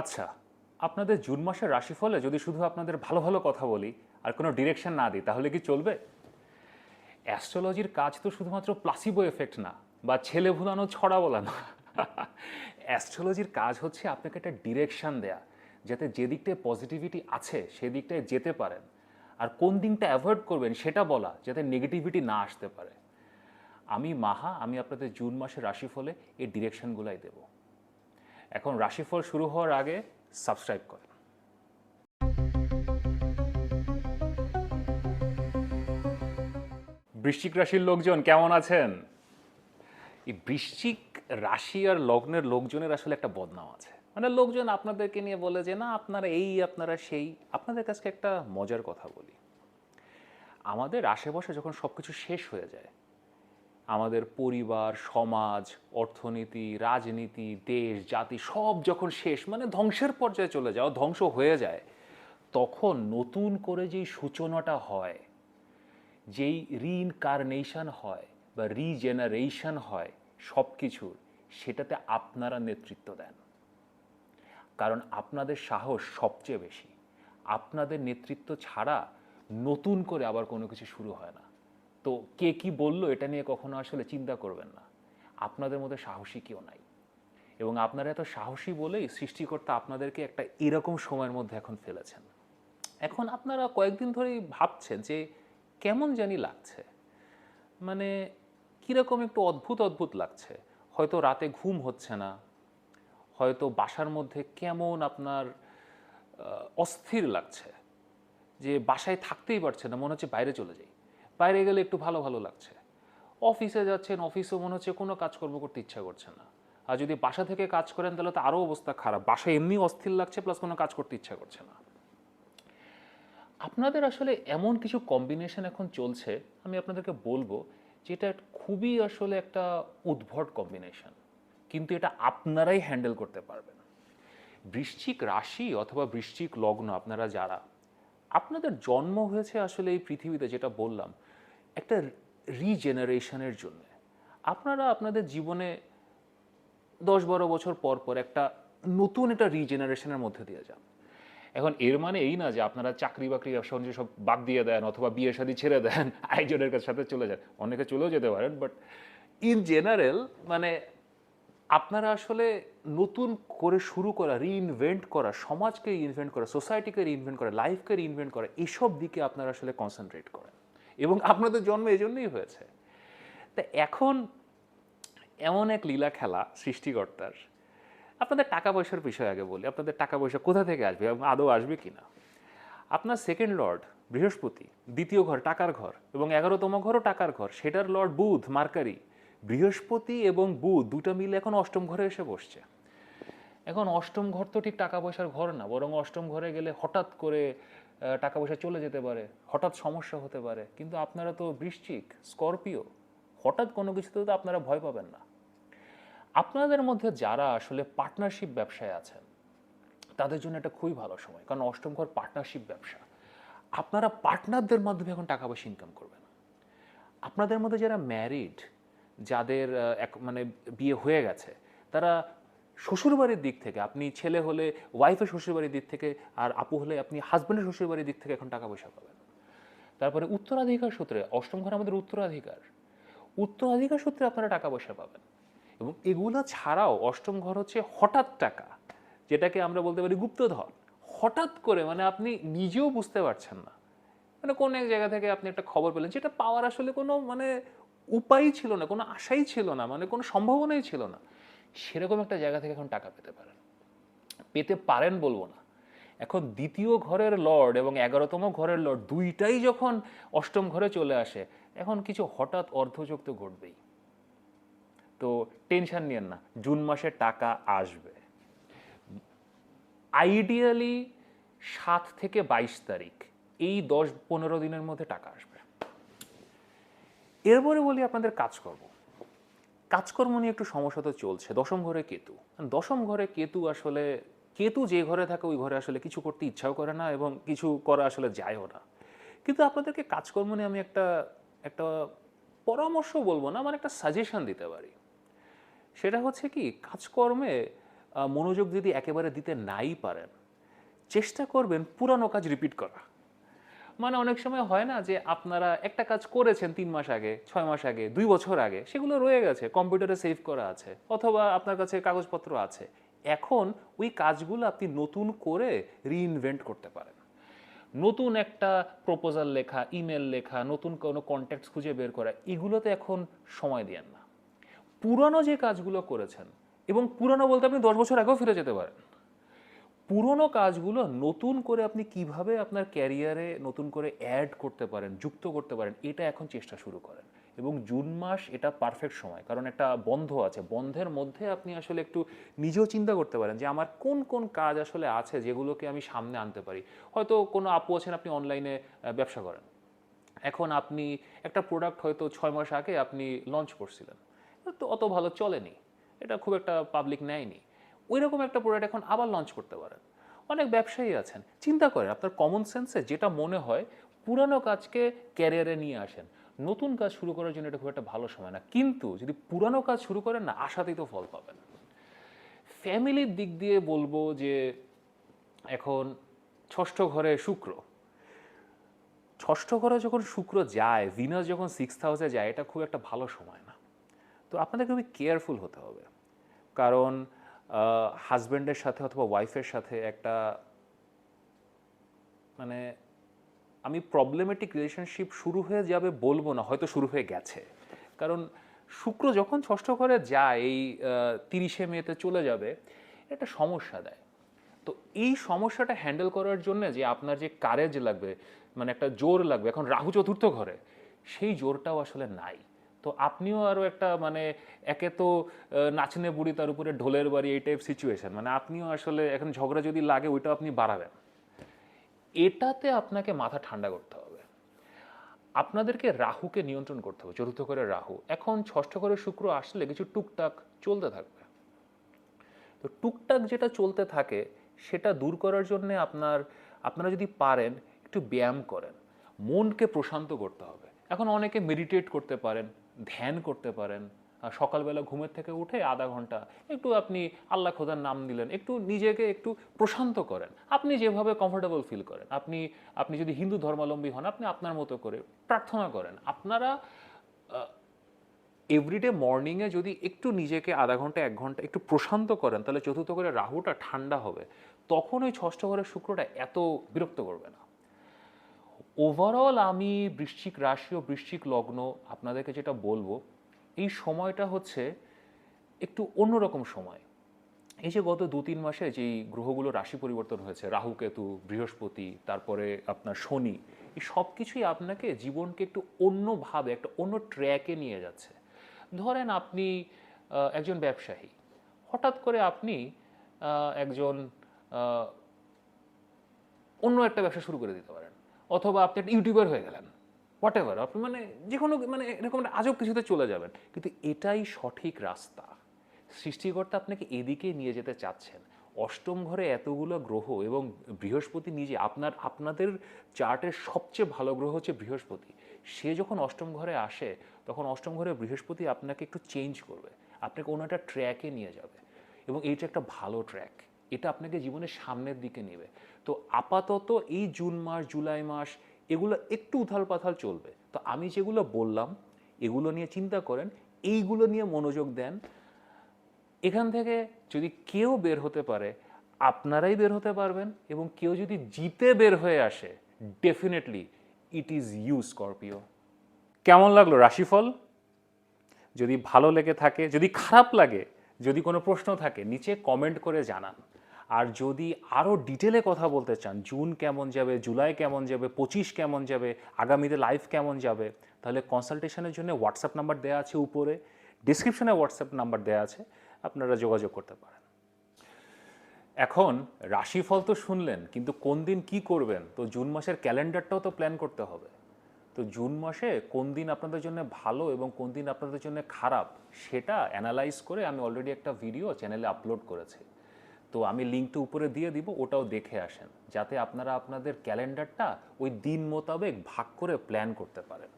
আচ্ছা আপনাদের জুন মাসের রাশিফলে যদি শুধু আপনাদের ভালো ভালো কথা বলি আর কোনো ডিরেকশন না দিই, তাহলে কি চলবে? অ্যাস্ট্রোলজির কাজ তো শুধুমাত্র প্লাসিবো এফেক্ট না, বা ছেলে ভুলানো, ছড়া বলা না অ্যাস্ট্রোলজির কাজ হচ্ছে আপনাকে একটা ডিরেকশান দেয়া, যাতে যে দিকটায় পজিটিভিটি আছে সেদিকটায় যেতে পারেন। আর কোন দিকটা অ্যাভয়েড করবেন সেটা বলা, যাতে নেগেটিভিটি না আসতে পারে। আমি মাহা, আমি আপনাদের জুন মাসের রাশিফলে এই ডিরেকশনগুলাই দেব। এখন রাশিফল শুরু হওয়ার আগে সাবস্ক্রাইব করেন। বৃশ্চিক রাশির লোকজন কেমন আছেন? এই বৃশ্চিক রাশি আর লগ্নের লোকজনের আসলে একটা বদনাম আছে। মানে লোকজন আপনাদেরকে নিয়ে বলে যে, না, আপনারা এই, আপনারা সেই। আপনাদের কাছে একটা মজার কথা বলি। আমাদের আশেপাশে যখন সব কিছু শেষ হয়ে যায় আমাদের পরিবার, সমাজ, অর্থনীতি, রাজনীতি, দেশ, জাতি, সব যখন শেষ মানে ধ্বংসের পর্যায়ে চলে যাও ধ্বংস হয়ে যায়, তখন নতুন করে যেই সূচনাটা হয়, যেই রিইনকারনেশন হয় বা রিজেনারেশন হয় সব কিছুর সেটাতে আপনারা নেতৃত্ব দেন। কারণ আপনাদের সাহস সবচেয়ে বেশি। আপনাদের নেতৃত্ব ছাড়া নতুন করে আবার কোনো কিছু শুরু হয় না। তো কে কি বলল এটা নিয়ে কখনো আসলে চিন্তা করবেন না। আপনাদের মধ্যে সাহসী কেউ নাই। এবং আপনারা এত সাহসী বলেই সৃষ্টিকর্তা আপনাদেরকে একটা এরকম সময়ের মধ্যে এখন ফেলেছেন। এখন আপনারা কয়েকদিন ধরেই ভাবছেন যে কেমন জানি লাগছে। মানে কীরকম একটু অদ্ভুত অদ্ভুত লাগছে। হয়তো রাতে ঘুম হচ্ছে না। হয়তো বাসার মধ্যে কেমন আপনার অস্থির লাগছে। যে বাসায় থাকতেই পারছে না, মনে হচ্ছে বাইরে চলে যাই। বাইরে গেলে একটু ভালো ভালো লাগছে। অফিসে যাচ্ছেন, অফিসেও মনে হচ্ছে কোনো কাজকর্ম করতে ইচ্ছা করছে না। আর যদি বাসা থেকে কাজ করেন তাহলে তো আরও অবস্থা খারাপ। বাসায় এমনি অস্থির লাগছে, প্লাস কোনো কাজ করতে ইচ্ছা করছে না। আপনাদের আসলে এমন কিছু কম্বিনেশন এখন চলছে, আমি আপনাদেরকে বলব, যেটা খুবই আসলে একটা উদ্ভট কম্বিনেশন কিন্তু এটা আপনারাই হ্যান্ডেল করতে পারবেন। বৃশ্চিক রাশি অথবা বৃশ্চিক লগ্ন আপনারা যারা, আপনাদের জন্ম হয়েছে আসলে এই পৃথিবীতে, যেটা বললাম একটা রিজেনারেশনের জন্য। আপনারা আপনাদের জীবনে দশ বারো বছর পর পর একটা নতুন একটা রিজেনারেশনের মধ্যে দিয়ে যান। এখন এর মানে এই না যে আপনারা চাকরি বাকরি ব্যবসা সব বাদ দিয়ে দেন অথবা বিয়ে শাদী ছেড়ে দেন, আরেকজনের কাছে সাথে চলে যান। অনেকে চলেও যেতে পারেন বাট ইন জেনারেল মানে আপনারা আসলে নতুন করে শুরু করা রিইনভেন্ট করা, সমাজকে রিইনভেন্ট করা সোসাইটিকে রিইনভেন্ট করা লাইফকে রিইনভেন্ট করা, এসব দিকে আপনারা আসলে কনসেন্ট্রেট করেন। এবং আপনাদের জন্ম জন্যই হয়েছে। তা এখন এমন এক লীলা খেলা সৃষ্টিকর্তার। আপনাদের টাকা পয়সার বিষয় আগে বলি, আপনাদের টাকা পয়সা কোথা থেকে আসবে, এবং আদৌ আসবে কি না? আপনার সেকেন্ড লর্ড বৃহস্পতি, দ্বিতীয় ঘর, টাকার ঘর, এবং এগারোতম ঘরও টাকার ঘর, সেটার লর্ড বুধ, মার্কারি, বৃহস্পতি এবং বুধ দুটো মিলে এখন অষ্টম ঘরে এসে বসছে। এখন অষ্টম ঘর তো ঠিক টাকা পয়সার ঘর না, বরং অষ্টম ঘরে গেলে হঠাৎ করে টাকা পয়সা চলে যেতে পারে, হঠাৎ সমস্যা হতে পারে, কিন্তু আপনারা তো বৃশ্চিক, স্করপিও, হঠাৎ কোনো কিছুতে তো আপনারা ভয় পাবেন না। আপনাদের মধ্যে যারা আসলে পার্টনারশিপ ব্যবসায় আছেন, তাদের জন্য এটা খুবই ভালো সময়, কারণ অষ্টম ঘর পার্টনারশিপ ব্যবসা। আপনারা পার্টনারদের মাধ্যমে এখন টাকা পয়সা ইনকাম করবেন। আপনাদের মধ্যে যারা ম্যারিড যাদের এক মানে বিয়ে হয়ে গেছে, তারা শ্বশুরবাড়ির দিক থেকে, আপনি ছেলে হলে ওয়াইফের শ্বশুরবাড়ির দিক থেকে আর আপু হলে আপনি হাজব্যান্ডের শ্বশুরবাড়ির দিক থেকে এখন টাকা পয়সা পাবেন। তারপরে উত্তরাধিকার সূত্রে, অষ্টম ঘর আমাদের উত্তরাধিকার। উত্তরাধিকার সূত্রে আপনারা টাকা পয়সা পাবেন। এবং এগুলো ছাড়াও অষ্টম ঘর হচ্ছে হঠাৎ টাকা, যেটাকে আমরা বলতে পারি গুপ্তধন। হঠাৎ করে মানে আপনি নিজেও বুঝতে পারছেন না। মানে কোন এক জায়গা থেকে আপনি একটা খবর পেলেন, যেটা পাওয়ার আসলে কোনো মানে উপায়ই ছিল না, কোনো আশাই ছিল না মানে কোনো সম্ভাবনাই ছিল না। সেরকম একটা জায়গা থেকে এখন টাকা পেতে পারেন। পেতে পারেন বলব না। এখন দ্বিতীয় ঘরের লর্ড এবং এগারোতম ঘরের লর্ড দুইটাই যখন অষ্টম ঘরে চলে আসে, এখন কিছু হঠাৎ অর্ধযোগ তো ঘটবেই। তো টেনশন নিয়েন না, জুন মাসে টাকা আসবে। আইডিয়ালি সাত থেকে বাইশ তারিখ, এই দশ পনেরো দিনের মধ্যে টাকা আসবে। এরপরে বলি আপনাদের কাজ কাজকর্ম কাজকর্ম নিয়ে একটু সমস্যা তো চলছে। দশম ঘরে কেতু। দশম ঘরে কেতু আসলে, কেতু যে ঘরে থাকে ওই ঘরে আসলে কিছু করতে ইচ্ছাও করে না এবং কিছু করা আসলে যায়ও না। কিন্তু আপনাদেরকে কাজকর্ম নিয়ে আমি একটা একটা পরামর্শ বলব না আমার একটা সাজেশন দিতে পারি। সেটা হচ্ছে কি, কাজকর্মে মনোযোগ যদি একেবারে দিতে নাই পারেন, চেষ্টা করবেন পুরানো কাজ রিপিট করা। মানে অনেক সময় হয় না যে আপনারা একটা কাজ করেছেন তিন মাস আগে, ছয় মাস আগে, দুই বছর আগে, সেগুলো রয়ে গেছে, কম্পিউটারে সেভ করা আছে, অথবা আপনার কাছে কাগজপত্র আছে। এখন ওই কাজগুলো আপনি নতুন করে রিইনভেন্ট করতে পারেন। নতুন একটা প্রপোজাল লেখা ইমেল লেখা, নতুন কোনো কন্ট্যাক্ট খুঁজে বের করা, এগুলোতে এখন সময় দেন না। পুরনো যে কাজগুলো করেছেন, এবং পুরনো বলতে আপনি দশ বছর আগেও ফিরে যেতে পারেন। পুরনো কাজগুলো নতুন করে আপনি কীভাবে আপনার ক্যারিয়ারে নতুন করে অ্যাড করতে পারেন, যুক্ত করতে পারেন, এটা এখন চেষ্টা শুরু করেন। এবং জুন মাস এটা পারফেক্ট সময়, কারণ একটা বন্ধ আছে। বন্ধের মধ্যে আপনি আসলে একটু নিজেও চিন্তা করতে পারেন যে, আমার কোন কোন কাজ আসলে আছে যেগুলোকে আমি সামনে আনতে পারি। হয়তো কোনো আপু আছেন, আপনি অনলাইনে ব্যবসা করেন। এখন আপনি একটা প্রোডাক্ট হয়তো ছয় মাস আগে আপনি লঞ্চ করছিলেন। তো অত ভালো চলেনি। এটা খুব একটা পাবলিক নেয়নি। ওই রকম একটা প্রোডাক্ট এখন আবার লঞ্চ করতে পারেন। অনেক ব্যবসায়ী আছেন, চিন্তা করেন আপনার কমন সেন্সে যেটা মনে হয় পুরানো কাজকে ক্যারিয়ারে নিয়ে আসেন। নতুন কাজ শুরু করার জন্য এটা খুব একটা ভালো সময় না। কিন্তু যদি পুরানো কাজ শুরু করেন না, আশাতেই তো ফল পাবেন। ফ্যামিলির দিক দিয়ে বলব যে এখন ষষ্ঠ ঘরে শুক্র। ষষ্ঠ ঘরে যখন শুক্র যায় ভিনাস যখন সিক্স হাউসে যায়, এটা খুব একটা ভালো সময় না। তো আপনাদের খুবই কেয়ারফুল হতে হবে। কারণ হাজব্যান্ডের সাথে অথবা ওয়াইফের সাথে একটা মানে আমি প্রবলেমেটিক রিলেশনশিপ শুরু হয়ে যাবে বলব না, হয়তো শুরু হয়ে গেছে। কারণ শুক্র যখন ষষ্ঠ ঘরে যায়, এই তিরিশে মেতে চলে যাবে একটা সমস্যা দেয়। তো এই সমস্যাটা হ্যান্ডেল করার জন্য যে আপনার যে কারেজ লাগবে মানে একটা জোর লাগবে, এখন রাহু চতুর্থ ঘরে, সেই জোরটাও আসলে নাই। তো আপনিও আরও একটা মানে একে তো নাচনে বুড়ি, তার উপরে ঢোলের বাড়ি, এই টাইপ সিচুয়েশন মানে আপনিও আসলে এখন ঝগড়া যদি লাগে ওইটাও আপনি বাড়াবেন। এটাতে আপনাকে মাথা ঠান্ডা করতে হবে। আপনাদেরকে রাহুকে নিয়ন্ত্রণ করতে হবে, চতুর্থ করে রাহু। এখন ষষ্ঠ করে শুক্র আসলে কিছু টুকটাক চলতে থাকবে। তো টুকটাক যেটা চলতে থাকে, সেটা দূর করার জন্যে আপনার, আপনারা যদি পারেন, একটু ব্যায়াম করেন। মনকে প্রশান্ত করতে হবে। এখন অনেকে মেডিটেট করতে পারেন। ধ্যান করতে পারেন। সকালবেলা ঘুমের থেকে উঠে আধা ঘণ্টা একটু আপনি আল্লাহ খোদার নাম দিলেন একটু নিজেকে একটু প্রশান্ত করেন। আপনি যেভাবে কমফোর্টেবল ফিল করেন, আপনি আপনি যদি হিন্দু ধর্মাবলম্বী হন, আপনি আপনার মতো করে প্রার্থনা করেন। আপনারা এভরিডে মর্নিংয়ে যদি একটু নিজেকে আধা ঘণ্টা, এক ঘণ্টা একটু প্রশান্ত করেন, তাহলে চতুর্থ করে রাহুটা ঠান্ডা হবে। তখন ওই ষষ্ঠ ঘরের শুক্রটা এত বিরক্ত করবে না। ওভারঅল আমি বৃশ্চিক রাশি ও বৃশ্চিক লগ্ন আপনাদেরকে যেটা বলব, এই সময়টা হচ্ছে একটু অন্যরকম সময়। এই যে গত দু তিন মাসে যেই গ্রহগুলো রাশি পরিবর্তন হয়েছে, রাহু, কেতু, বৃহস্পতি, তারপরে আপনার শনি, এই সব কিছুই আপনাকে জীবনকে একটু অন্যভাবে, একটা অন্য ট্র্যাকে নিয়ে যাচ্ছে। ধরেন আপনি একজন ব্যবসায়ী, হঠাৎ করে আপনি একজন অন্য একটা ব্যবসা শুরু করে দিতে পারেন। অথবা আপনি একটা ইউটিউবার হয়ে গেলেন হোয়াট এভার আপনি মানে যে কোনো মানে এরকম একটা আজব কিছুতে চলে যাবেন। কিন্তু এটাই সঠিক রাস্তা। সৃষ্টিকর্তা আপনাকে এদিকে নিয়ে যেতে চাচ্ছেন। অষ্টম ঘরে এতগুলো গ্রহ এবং বৃহস্পতি নিজে, আপনার, আপনাদের চার্টের সবচেয়ে ভালো গ্রহ হচ্ছে বৃহস্পতি। সে যখন অষ্টম ঘরে আসে, তখন অষ্টম ঘরে বৃহস্পতি আপনাকে একটু চেঞ্জ করবে। আপনাকে কোনো একটা ট্র্যাকে নিয়ে যাবে। এবং এইটা একটা ভালো ট্র্যাক এটা আপনাকে জীবনের সামনের দিকে নেবে। তো আপাতত এই জুন মাস, জুলাই মাস, এগুলো একটু উথাল পাথাল চলবে। তো আমি যেগুলো বললাম, এগুলো নিয়ে চিন্তা করেন, এইগুলো নিয়ে মনোযোগ দেন। এখান থেকে যদি কেউ বের হতে পারে, আপনারাই বের হতে পারবেন এবং কেউ যদি জিতে বের হয়ে আসে definitely it is you Scorpio কেমন লাগল রাশিফল? যদি ভালো লেগে থাকে, যদি খারাপ লাগে, যদি কোনো প্রশ্ন থাকে, নিচে কমেন্ট করে জানান। আর যদি আরও ডিটেলে কথা বলতে চান জুন কেমন যাবে জুলাই কেমন যাবে, পঁচিশ কেমন যাবে, আগামীতে লাইফ কেমন যাবে, তাহলে কনসালটেশনের জন্য হোয়াটসঅ্যাপ নাম্বার দেওয়া আছে উপরে ডিসক্রিপশনে হোয়াটসঅ্যাপ নাম্বার দেওয়া আছে, আপনারা যোগাযোগ করতে পারেন। এখন রাশিফল তো শুনলেন, কিন্তু কোন দিন কি করবেন? তো জুন মাসের ক্যালেন্ডারটাও তো প্ল্যান করতে হবে। তো জুন মাসে কোন দিন আপনাদের জন্য ভালো এবং কোন দিন আপনাদের জন্য খারাপ, সেটা অ্যানালাইজ করে আমি অলরেডি একটা ভিডিও চ্যানেলে আপলোড করেছি। তো আমি লিঙ্কটা উপরে দিয়ে দিব, ওটাও দেখে আসেন। যাতে আপনারা আপনাদের ক্যালেন্ডারটা ওই দিন মোতাবেক ভাগ করে প্ল্যান করতে পারেন।